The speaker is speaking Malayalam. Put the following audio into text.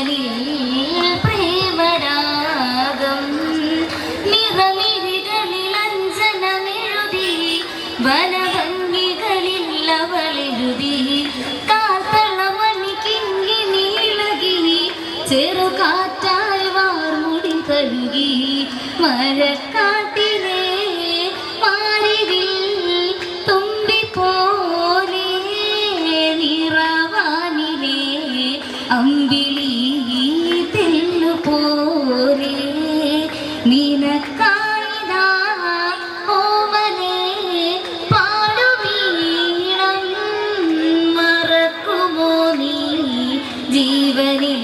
കടലിൽ പ്രേമരാഗം നിറമിഴികളിൽ അഞ്ജനമെഴുതി വനഭംഗികളിൽ അവളെഴുതി. കാത്തളമണി കിങ്ങി നീളകി ചെറുകാറ്റാൽ വാർമുടി കഴുകി. അമ്പി ജീവനിൽ